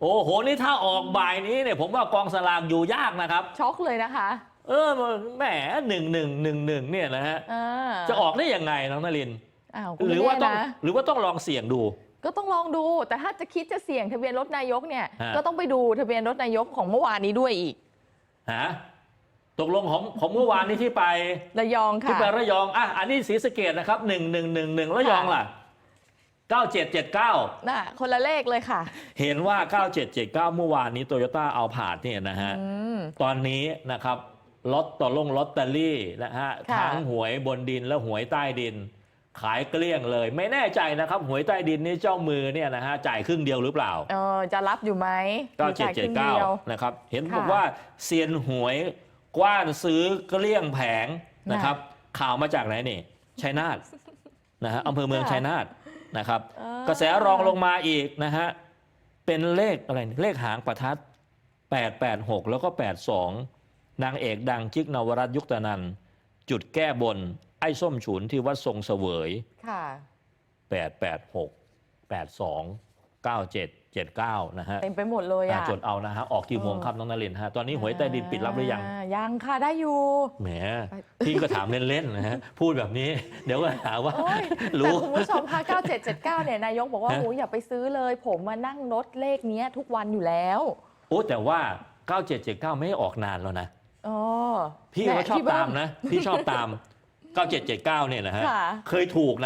โอ้โห นี่ถ้าออกบ่ายนี้เนี่ยผมว่ากองสลากอยู่ยากนะครับ ช็อกเลยนะคะ เออแหมหนึ่งหนึ่งหนึ่งหนึ่งเนี่ยนะฮะอ่าจะออกได้ยังไงน้องนรินทร์อ้าวหรือว่าต้องก็ไม่แน่นะ หรือว่าต้องลองเสี่ยงดู ก็ต้องลองดู แต่ถ้าจะคิดจะเสี่ยงทะเบียนรถนายกเนี่ย ฮะ ก็ต้องไปดูทะเบียนรถนายกของเมื่อวานนี้ด้วยอีก ฮะตกลงของของเมื่อวานนี้ที่ไประยองที่ค่ะ ไประยองอะอันนี้ศรีสะเกดนะครับหนึ่งหนึ่งหนึ่งหนึ่งระยองล่ะ เก้าเจ็ดเจ็ดเก้าน่ะคนละเลขเลยค่ะ เห็นว่าเก้าเจ็ดเจ็ดเก้าเมื่อวานนี้โตโยต้าเอาผาดเนี่ยนะฮะ อืม ตอนนี้นะครับลอตต่อลงลอตเตอรี่นะฮะค่ะ ทั้งหวยบนดินและหวยใต้ดิน ขายเกลี้ยงเลย ไม่แน่ใจนะครับ หวยใต้ดินนี่เจ้ามือเนี่ยนะฮะจ่ายครึ่งเดียวหรือเปล่า เออจะรับอยู่ไหมหรือจ่ายครึ่งดียว 9779 นะครับ เห็นค่ะบอกว่าเซียนหวยกว้านซื้อเกลี้ยงแผงนะครับ ข่าวมาจากไหนนี่ชัยนาทนะฮะอำเภอเมืองค่ะ ชัยนาท นะครับเออกระแสรองลงมาอีกนะฮะเป็นเลขอะไรนี่เลขหางประทัด 886 แล้วก็ 82 นางเอกดังจิกนวรัตน์ยุคตนันท์จุดแก้บน ไอ้ส้มฉุนที่วัดทรงเสวยค่ะ886 82 97 79 นะฮะเต็มไปหมดเลยอะอะจดเอานะฮะออกกี่โมงครับน้องนรินทร์ฮะตอนนี้หวยใต้ดินปิดรับหรือยังายังค่ะได้อยู่แหมพี่ก็ถามเล่นๆนะฮะพูดแบบนี้ เดี๋ยวก็หาว่าโอ้ยรู้แต่คุณผู้ชมคะ9779 เนี่ยนายกบอกว่าฮะโอ้ยอย่าไปซื้อเลย ผมมานั่งรถเลขเนี้ยทุกวันอยู่แล้วโอ้แต่ว่า 9779 ไม่ได้ออกนานแล้วนะอ๋อพี่แหก็ชอบพี่เบิ้ตามนะ พี่ชอบตาม 9779 เนี่ยนะฮะค่ะเคยถูกนะ